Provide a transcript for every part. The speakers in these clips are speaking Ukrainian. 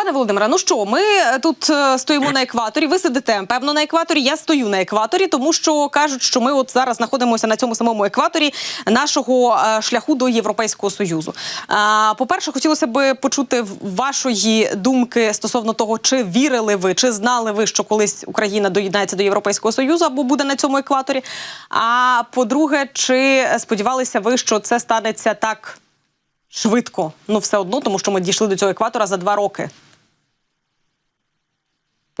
Пане Володимире, ну що, ми е, тут е, стоїмо на екваторі. Ви сидите певно на екваторі. Я стою на екваторі, тому що кажуть, що ми от зараз знаходимося на цьому самому екваторі нашого е, шляху до Європейського союзу. По-перше, хотілося б почути вашої думки стосовно того, чи вірили ви, чи знали ви, що колись Україна доєднається до Європейського союзу або буде на цьому екваторі. А по-друге, чи сподівалися ви, що це станеться так? Швидко, ну все одно, тому що ми дійшли до цього екватора за два роки.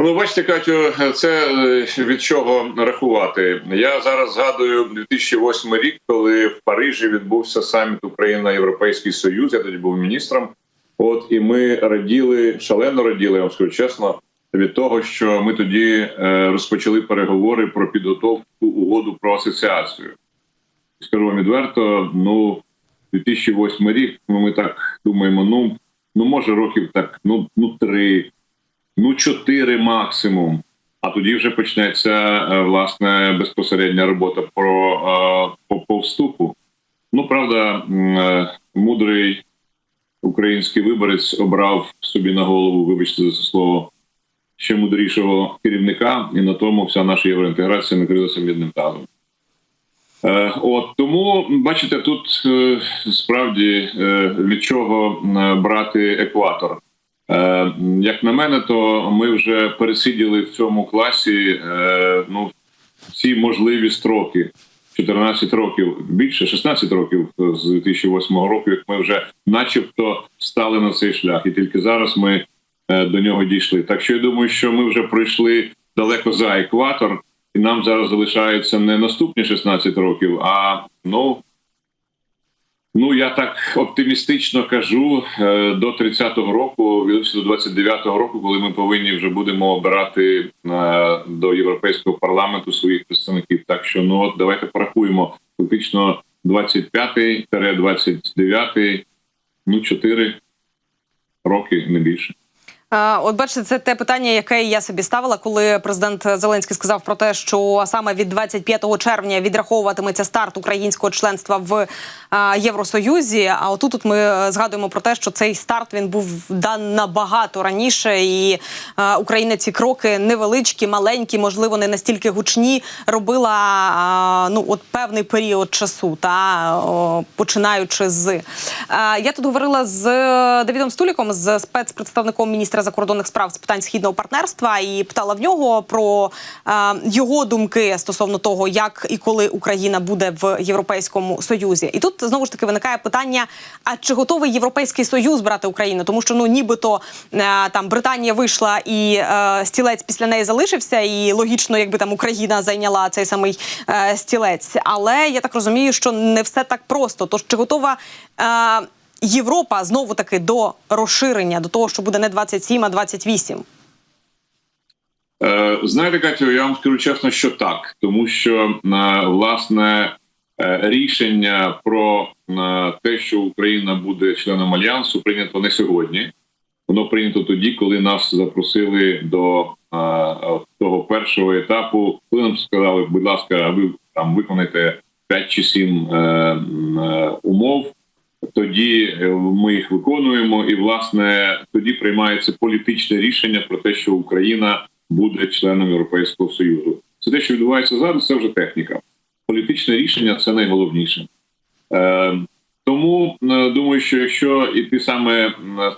Ну, бачите, Катю, це е, від чого рахувати. Я зараз згадую 2008 рік, коли в Парижі відбувся саміт Україна Європейський Союз. Я тоді був міністром. От і ми раділи, шалено раділи, я вам скажу чесно, від того, що ми тоді е, розпочали переговори про підготовку угоду про асоціацію. Скажу вам відверто, ну 2008 рік. Ну ми так думаємо. Ну ну може років так, ну ну три ну чотири максимум. А тоді вже почнеться е, власне безпосередня робота про е, по, по вступу. Ну правда, е, мудрий український виборець обрав собі на голову, вибачте за це слово, ще мудрішого керівника, і на тому вся наша євроінтеграція накрилася мідним тазом. От тому бачите, тут справді від чого брати екватор. Е, Як на мене, то ми вже пересиділи в цьому класі е, ну, всі можливі строки. 14 років більше 16 років з 2008 року, як ми вже, начебто, стали на цей шлях, і тільки зараз ми е, до нього дійшли. Так що я думаю, що ми вже пройшли далеко за екватор, і нам зараз залишається не наступні 16 років, а ну Ну я так оптимістично кажу е, до 30-го року, від до 29-го року, коли ми повинні вже будемо обирати е, до європейського парламенту своїх представників. Так що ну от давайте порахуємо фактично 25-29, ну 4 роки не більше. От бачите, це те питання, яке я собі ставила, коли президент Зеленський сказав про те, що саме від 25 червня відраховуватиметься старт українського членства в е, Євросоюзі. А отут от ми е, згадуємо про те, що цей старт він був дан набагато раніше, і е, Україна ці кроки невеличкі, маленькі, можливо, не настільки гучні, робила ну от певний період часу, та починаючи з я тут говорила з Давідом Стуліком, з спецпредставником міністра закордонних справ з питань східного партнерства, і питала в нього про е, його думки стосовно того, як і коли Україна буде в Європейському Союзі. І тут знову ж таки виникає питання: а чи готовий Європейський Союз брати Україну? Тому що ну нібито е, там Британія вийшла і е, стілець після неї залишився, і логічно, якби там Україна зайняла цей самий е, стілець. Але я так розумію, що не все так просто. Тож чи готова е, Європа знову таки до розширення, до того, що буде не 27, а 28? Е, Знаєте, Катю, я вам скажу чесно, що так, тому що е, власне е, рішення про те, що Україна буде членом альянсу, прийнято не сьогодні. Воно прийнято тоді, коли нас запросили до того першого етапу. Коли нам сказали, будь ласка, ви там виконайте 5 чи 7 е, м, е, умов. Тоді е, ми їх виконуємо, і власне тоді приймається політичне рішення про те, що Україна буде членом Європейського союзу. Це те, що відбувається зараз, це вже техніка. Політичне рішення це найголовніше. Е, тому е, думаю, що якщо іти саме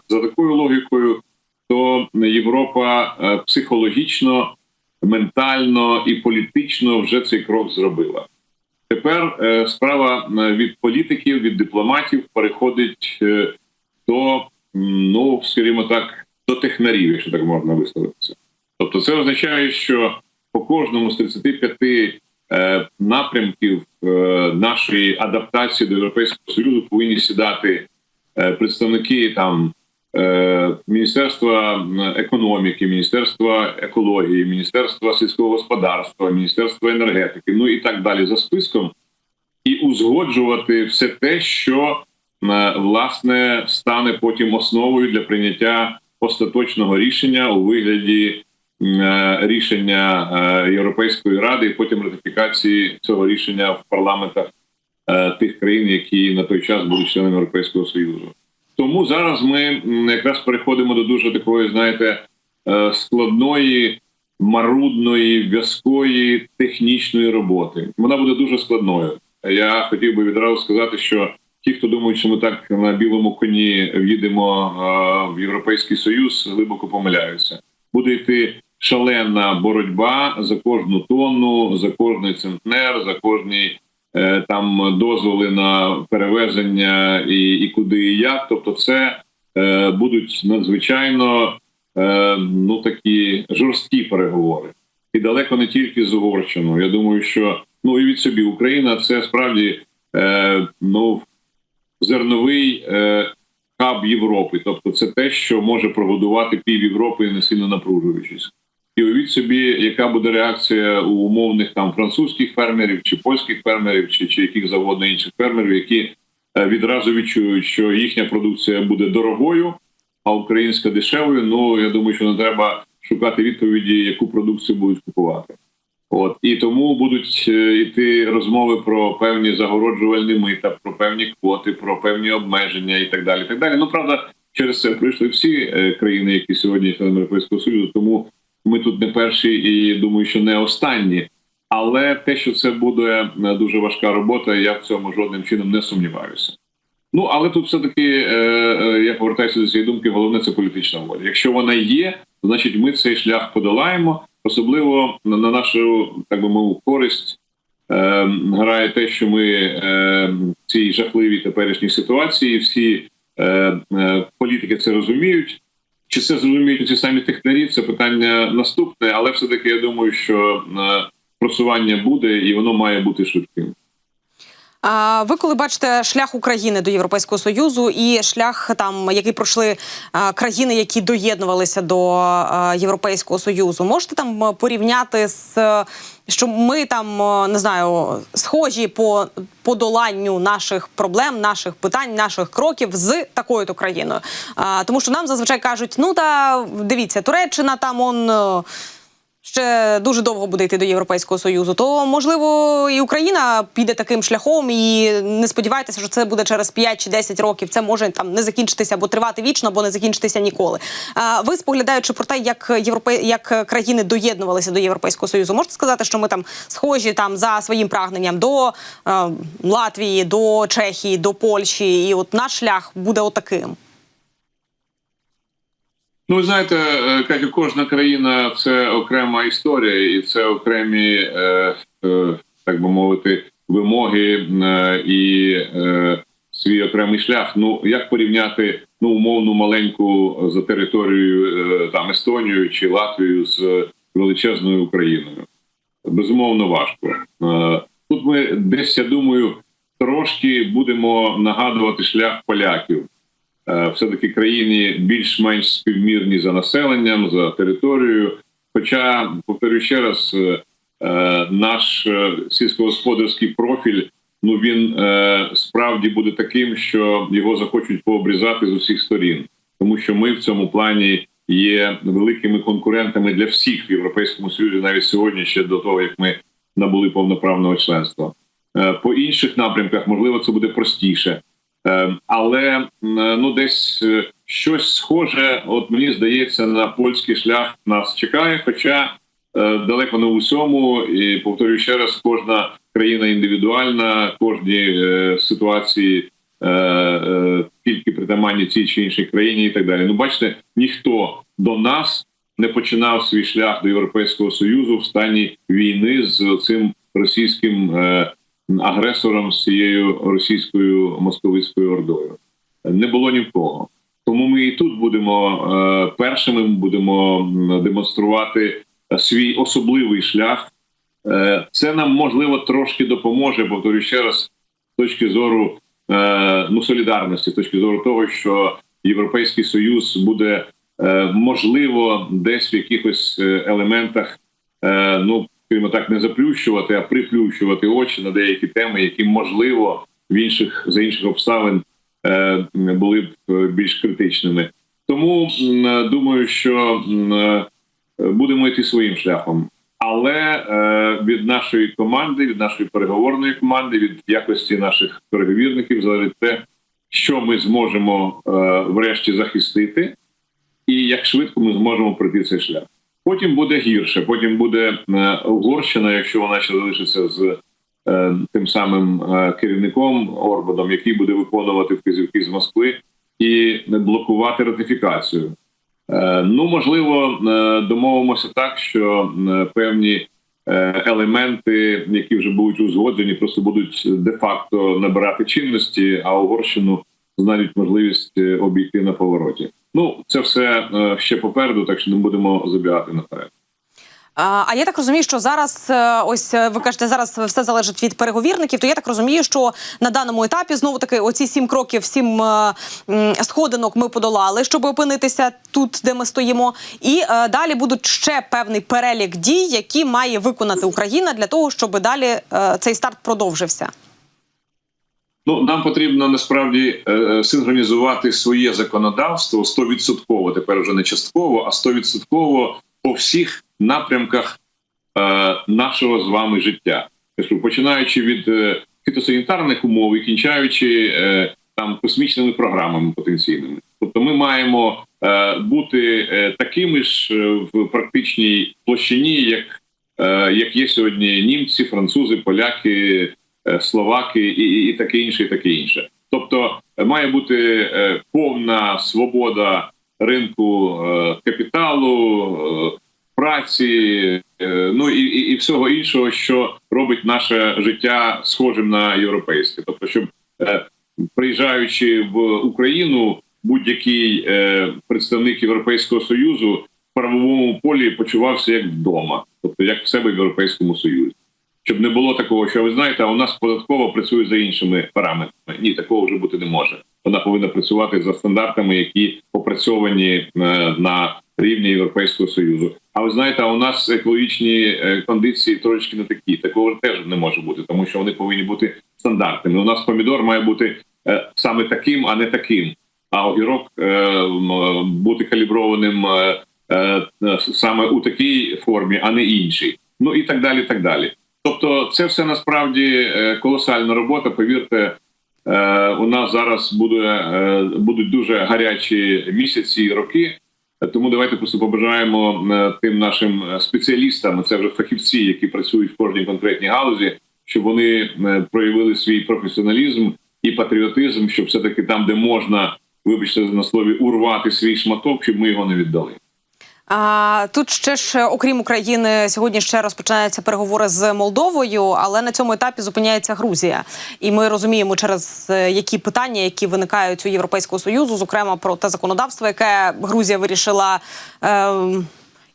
за такою логікою, то Європа е, психологічно, ментально і політично вже цей крок зробила. Тепер е, справа від політиків, від дипломатів переходить е, до, ну скажімо так, до технарів, якщо так можна висловитися. Тобто, це означає, що по кожному з 35 е, напрямків нашої адаптації до Європейського Союзу повинні сідати представники там. Е, Міністерства економіки, Міністерства екології, Міністерства сільського господарства, Міністерства енергетики, ну і так далі за списком, і узгоджувати все те, що власне стане потім основою для прийняття остаточного рішення у вигляді е, рішення е, Європейської ради, і потім ратифікації цього рішення в парламентах тих країн, які на той час будуть членами Європейського союзу. Тому зараз ми якраз переходимо до дуже такої, знаєте, е, складної, марудної, в'язкої технічної роботи. Вона буде дуже складною. Я хотів би відразу сказати, що ті, хто думають, що ми так на білому коні в'їдемо е, в Європейський Союз, глибоко помиляються. Буде йти шалена боротьба за кожну тонну, за кожний центнер, за кожні е, там дозволи на перевезення і, і куди і як. Тобто, це е, будуть надзвичайно е, ну такі жорсткі переговори, і далеко не тільки з Угорщиною. Я думаю, що ну і від собі Україна це справді е, ну зерновий е, хаб Європи. Тобто, це те, що може прогодувати пів Європи, не сильно напружуючись. І уявіть собі, яка буде реакція у умовних там французьких фермерів чи польських фермерів, чи, чи яких завгодно інших фермерів, які е, відразу відчують, що їхня продукція буде дорогою, а українська дешевою. Ну я думаю, що не треба шукати відповіді, яку продукцію будуть купувати. От і тому будуть е, йти розмови про певні загороджувальні мита, про певні квоти, про певні обмеження і так далі. І так далі. Ну правда, через це пройшли всі е, країни, які сьогодні члени Європейського Союзу. Тому ми тут не перші і думаю, що не останні. Але те, що це буде е, дуже важка робота, я в цьому жодним чином не сумніваюся. Ну але тут все таки е, е, я повертаюся до цієї думки. Головне це політична воля. Якщо вона є, значить ми цей шлях подолаємо. Особливо на, на нашу так би мовити, користь грає те, що ми в цій жахливій теперішній ситуації всі політики це розуміють. Чи це зрозуміють ці самі технарі? Це питання наступне, але все таки я думаю, що е, просування буде і воно має бути швидким. А ви коли бачите шлях України до Європейського союзу і шлях там, який пройшли країни, які доєднувалися до Європейського союзу, можете там е, порівняти з е, що ми там е, не знаю, схожі по подоланню наших проблем, наших питань, наших кроків з такою то країною? А, тому що нам зазвичай кажуть: ну та дивіться, Туреччина там он. Ще дуже довго буде йти до Європейського союзу, то можливо і Україна піде таким шляхом, і не сподівайтеся, що це буде через 5 чи 10 років. Це може там не закінчитися або тривати вічно, або не закінчитися ніколи. А ви споглядаючи про те, як європе... як країни доєднувалися до Європейського союзу, можете сказати, що ми там схожі там за своїм прагненням до е, Латвії, до Чехії, до Польщі, і от наш шлях буде отаким. Ну, ви знаєте, е, як і кожна країна це окрема історія, і це окремі, е, е, так би мовити, вимоги е, і е, свій окремий шлях. Ну як порівняти ну умовну маленьку за територією е, там Естонію чи Латвію з величезною Україною? Безумовно, важко. Е, тут ми десь я думаю трошки будемо нагадувати шлях поляків все таки країни більш-менш співмірні за населенням, за територією. Хоча, повторюю ще раз, е, е, наш е, сільськогосподарський профіль ну він е, справді буде таким, що його захочуть пообрізати з усіх сторін, тому що ми в цьому плані є великими конкурентами для всіх в Європейському Союзі, навіть сьогодні, ще до того як ми набули повноправного членства. Е, По інших напрямках можливо це буде простіше. Е, Але ну десь е, щось схоже, от мені здається, на польський шлях нас чекає. Хоча е, далеко не у всьому, і повторюю ще раз, кожна країна індивідуальна, кожній е, ситуації е, е, тільки притаманні цій чи іншій країні, і так далі. Ну, бачите, ніхто до нас не починав свій шлях до Європейського союзу в стані війни з цим російським. Агресором з цією російською московицькою ордою. Не було ні в кого. Тому ми і тут будемо е, першими будемо демонструвати свій особливий шлях. Е, це нам можливо трошки допоможе, повторюю ще раз, з точки зору е, ну солідарності, з точки зору того, що Європейський Союз буде можливо десь в якихось елементах, ну скажімо так, не заплющувати, а приплющувати очі на деякі теми, які можливо в інших за інших обставин е, були б е, більш критичними. Тому думаю, що е, будемо йти своїм шляхом. Але е, від нашої команди, від нашої переговорної команди, від якості наших переговірників залежить те, що ми зможемо е, врешті захистити, і як швидко ми зможемо пройти цей шлях. Потім буде гірше. Потім буде е, Угорщина, якщо вона ще залишиться з е, тим самим е, керівником Орбаном, який буде виконувати вказівки з Москви і блокувати ратифікацію. Ну, можливо, домовимося так, що певні елементи, які вже будуть узгоджені, просто будуть де-факто набирати чинності, а Угорщину знайдуть можливість е, обійти на повороті. Ну, це все е, ще попереду, так що не будемо забігати наперед. А я так розумію, що зараз е, ось ви кажете, зараз все залежить від переговірників. То я так розумію, що на даному етапі знову таки оці сім кроків, сім сходинок ми подолали, щоб опинитися тут, де ми стоїмо. І далі будуть ще певний перелік дій, які має виконати Україна для того, щоб далі цей старт продовжився. Ну нам потрібно насправді е, синхронізувати своє законодавство 100%, тепер вже не частково, а 100% по всіх напрямках е, нашого з вами життя. Тобто, починаючи від е, фітосанітарних умов і кінчаючи е, там космічними програмами потенційними. Тобто, ми маємо е, бути е, такими ж е, в практичній площині, як, е, як є сьогодні німці, французи, поляки. Е, словаки і, і, і таке інше, і таке інше. Тобто е, має бути е, повна свобода ринку капіталу, праці, ну і, і, і всього іншого, що робить наше життя схожим на європейське. Тобто, щоб приїжджаючи в Україну, будь-який представник Європейського союзу в правовому полі почувався як вдома, тобто як в себе в Європейському Союзі щоб не було такого, що ви знаєте, а у нас податково працює за іншими параметрами. Ні, такого вже бути не може. Вона повинна працювати за стандартами, які опрацьовані е, на рівні Європейського союзу. А ви знаєте, а у нас екологічні е, кондиції трошки не такі. Такого теж не може бути, тому що вони повинні бути стандартними. У нас помідор має бути е, саме таким, а не таким. А огірок бути каліброваним саме у такій формі, а не іншій. Ну і так далі. Так далі. Тобто, це все насправді е, колосальна робота. Повірте, е, у нас зараз буде е, будуть дуже гарячі місяці і роки. Тому давайте просто побажаємо тим нашим спеціалістам, це вже фахівці, які працюють в кожній конкретній галузі, щоб вони проявили свій професіоналізм і патріотизм, щоб все таки там, де можна, вибачте на слові, урвати свій шматок, щоб ми його не віддали. А тут ще ж, окрім України, сьогодні ще розпочинаються переговори з Молдовою, але на цьому етапі зупиняється Грузія, і ми розуміємо, через е, які питання, які виникають у Європейського союзу, зокрема про те законодавство, яке Грузія вирішила. Е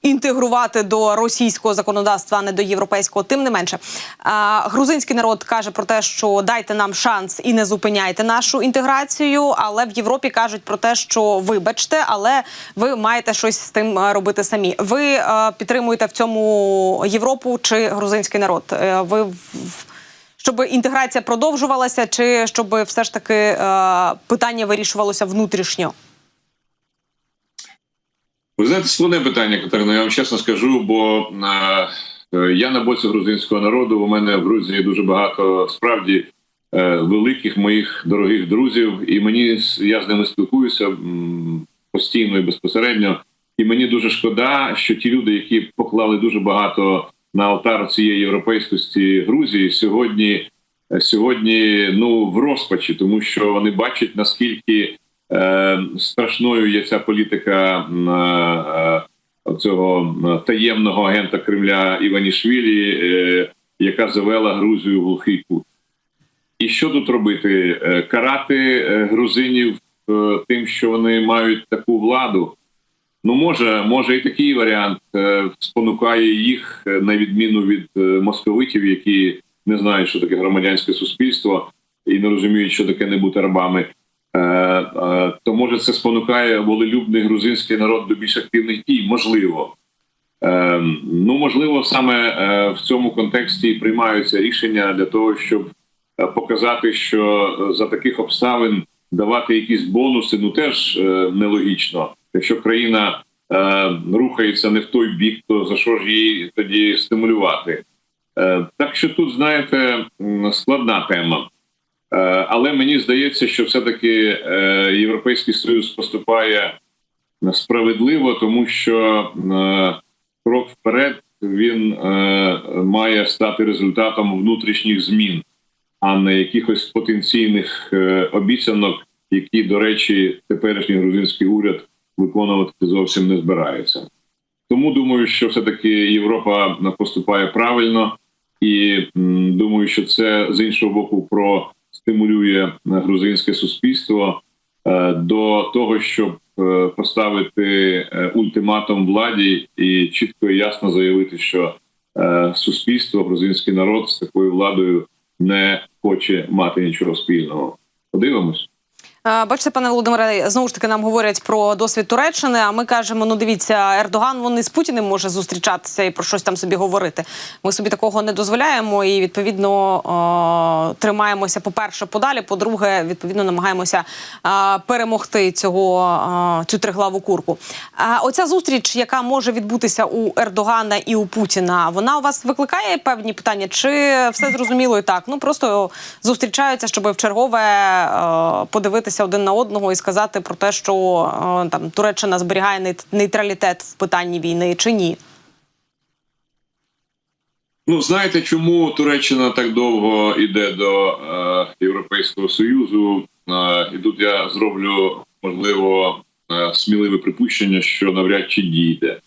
інтегрувати до російського законодавства, а не до європейського. Тим не менше, грузинський народ каже про те, що дайте нам шанс і не зупиняйте нашу інтеграцію. Але в Європі кажуть про те, що вибачте, але ви маєте щось з тим робити самі. Ви підтримуєте в цьому Європу чи грузинський народ? Е, ви щоб інтеграція продовжувалася, чи щоб все ж таки е, питання вирішувалося внутрішньо? Ви знаєте, складне питання, Катерина, я вам чесно скажу, бо е, я на боці грузинського народу. У мене в Грузії дуже багато справді е, великих моїх дорогих друзів, і мені я з ними спілкуюся постійно і безпосередньо. І мені дуже шкода, що ті люди, які поклали дуже багато на алтар цієї європейськості Грузії, сьогодні сьогодні ну в розпачі, тому що вони бачать наскільки. Е, страшною є ця політика е, е, цього таємного агента Кремля Іванішвілі, яка завела Грузію в глухий кут. І що тут робити? Карати грузинів тим, що вони мають таку владу. Ну, може, може, і такий варіант спонукає їх на відміну від московитів, які не знають, що таке громадянське суспільство, і не розуміють, що таке не бути рабами. Е, е, то може це спонукає волелюбний грузинський народ до більш активних дій? Можливо. Е, ну можливо, саме в цьому контексті приймаються рішення для того, щоб показати, що за таких обставин давати якісь бонуси ну теж нелогічно. Якщо країна рухається не в той бік, то за що ж її тоді стимулювати? Так що тут знаєте складна тема. Е, Але мені здається, що все-таки е, Європейський Союз поступає справедливо, тому що е, крок вперед він має стати результатом внутрішніх змін, а не якихось потенційних обіцянок, які, до речі, теперішній грузинський уряд виконувати зовсім не збирається. Тому думаю, що все-таки Європа поступає правильно, і думаю, що це з іншого боку простимулює грузинське суспільство е, до того, щоб е, поставити е, ультиматум владі і чітко і ясно заявити, що е, суспільство, грузинський народ з такою владою не хоче мати нічого спільного. Подивимось. Е, Бачите, пане Володимире, знову ж таки нам говорять про досвід Туреччини. А ми кажемо: ну дивіться, Ердоган вони з Путіним може зустрічатися і про щось там собі говорити. Ми собі такого не дозволяємо і відповідно е, тримаємося. По перше, подалі. По-друге, відповідно, намагаємося е, перемогти цього цю триглаву курку. Оця зустріч, яка може відбутися у Ердогана і у Путіна, вона у вас викликає певні питання? Чи все зрозуміло і так? Ну просто зустрічаються, щоб в чергове е, подивитися один на одного і сказати про те, що е, там Туреччина зберігає нейт- нейтралітет в питанні війни чи ні? Ну, знаєте, чому Туреччина так довго йде до е, Європейського Союзу? Е, і тут я зроблю можливо е, сміливе припущення, що навряд чи дійде,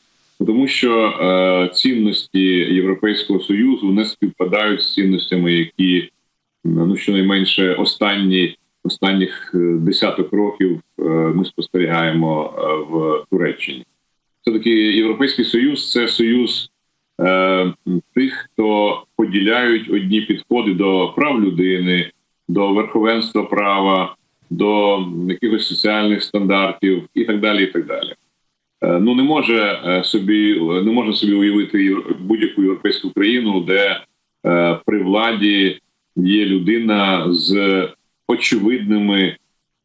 тому що е, цінності Європейського Союзу не співпадають з цінностями, які ну щонайменше останні останніх е, десяток років е, ми спостерігаємо е, в Туреччині. Все таки Європейський Союз це союз е, тих, хто поділяють одні підходи до прав людини, до верховенства права, до якихось соціальних стандартів і так далі. І так далі. Е, ну не може собі не можна собі уявити будь-яку європейську країну, де е, при владі є людина з очевидними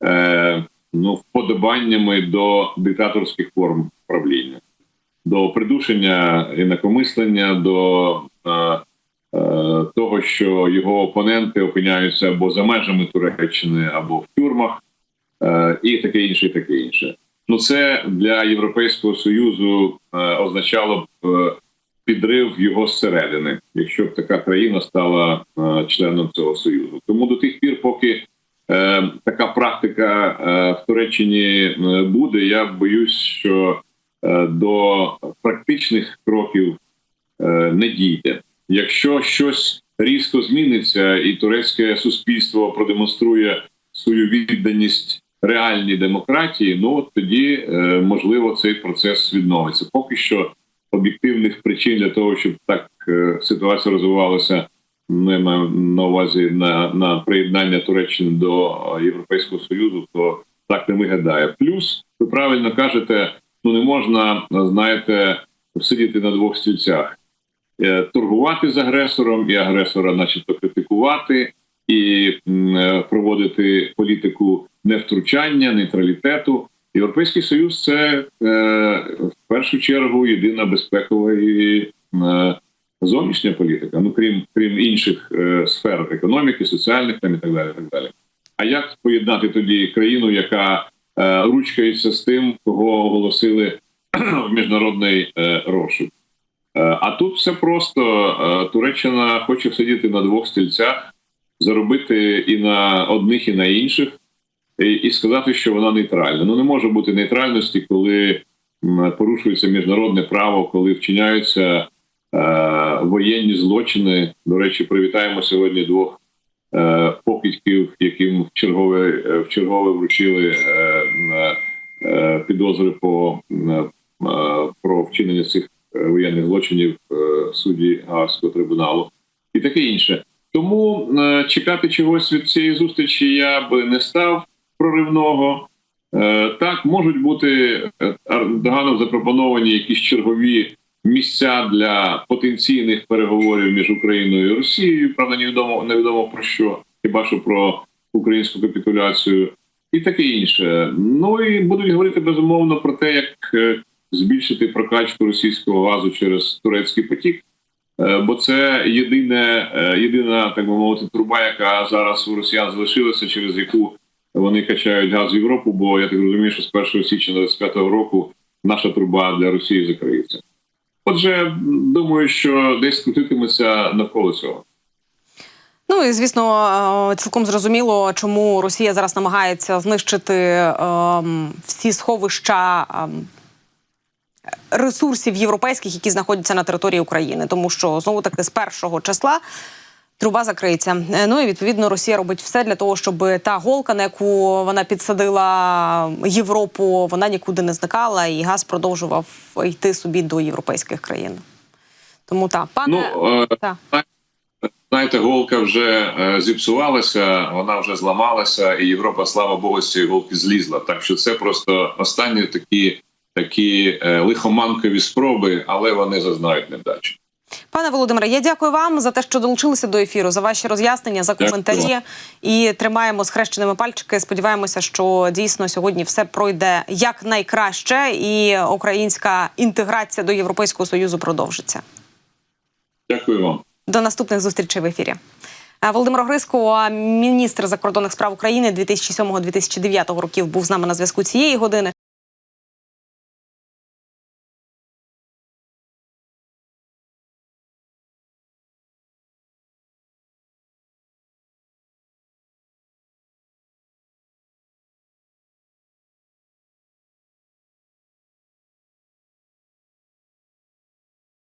е, ну, вподобаннями до диктаторських форм правління до придушення інакомислення, до е, е, того, що його опоненти опиняються або за межами Туреччини, або в тюрмах, е, і таке інше, і таке інше. Ну це для Європейського союзу е, означало б е, підрив його зсередини, якщо б така країна стала е, членом цього союзу. Тому до тих пір, поки така практика е, в Туреччині е, буде, я боюсь, що е, до практичних кроків е, не дійде. Якщо щось різко зміниться, і турецьке суспільство продемонструє свою відданість реальній демократії, ну от тоді е, можливо цей процес відновиться. Поки що об'єктивних причин для того, щоб так е, ситуація розвивалася. Ми маємо на увазі на, на приєднання Туреччини до е, Європейського союзу, то так не виглядає. Плюс ви правильно кажете, ну не можна, знаєте, сидіти на двох стільцях, Е, торгувати з агресором і агресора, начебто, критикувати і е, проводити політику невтручання, нейтралітету. Європейський союз це е, в першу чергу єдина безпекова і е, зовнішня політика. Ну крім крім інших е, сфер економіки, соціальних там і так далі. Так далі. А як поєднати тоді країну, яка е, ручкається з тим, кого оголосили в міжнародний е, розшук? Е, А тут все просто Е, Туреччина хоче сидіти на двох стільцях, заробити і на одних, і на інших, і, і сказати, що вона нейтральна. Ну не може бути нейтральності, коли порушується міжнародне право, коли вчиняються воєнні злочини. До речі, привітаємо сьогодні двох е, покидьків, яким в чергове е, в чергове вручили е, е, підозри по е, про вчинення цих е, воєнних злочинів е, судді Гаагського трибуналу і таке інше. Тому е, чекати чогось від цієї зустрічі я би не став проривного. Е, так можуть бути е, Ердоганом запропоновані якісь чергові місця для потенційних переговорів між Україною і Росією. Правда, невідомо невідомо про що, хіба що про українську капітуляцію і таке інше. Ну і будуть говорити безумовно про те, як е, збільшити прокачку російського газу через турецький потік. Е, Бо це єдине, е, єдина, так би мовити, труба, яка зараз у росіян залишилася, через яку вони качають газ в Європу. Бо я так розумію, що з 1 січня 25 року наша труба для Росії закриється. Отже, думаю, що десь крутитиметься навколо цього. Ну і звісно, е, цілком зрозуміло, чому Росія зараз намагається знищити ем, всі сховища. ем, Ресурсів європейських, які знаходяться на території України, тому що знову таки з першого числа труба закриється. Е, Ну і відповідно Росія робить все для того, щоб та голка, на яку вона підсадила Європу, вона нікуди не зникала, і газ продовжував йти собі до європейських країн. Тому так, пане Ну е, та. знаєте, голка вже е, зіпсувалася, вона вже зламалася, і Європа, слава Богу, з цієї голки злізла. Так що це просто останні такі, такі лихоманкові спроби, але вони зазнають невдачі. Пане Володимире, я дякую вам за те, що долучилися до ефіру, за ваші роз'яснення, за Дякую. коментарі. І тримаємо схрещеними пальчики. Сподіваємося, що дійсно сьогодні все пройде якнайкраще, і українська інтеграція до Європейського союзу продовжиться. Дякую вам. До наступних зустрічей в ефірі. Е, Володимир Гриско, міністр закордонних справ України 2007-2009 років, був з нами на зв'язку цієї години.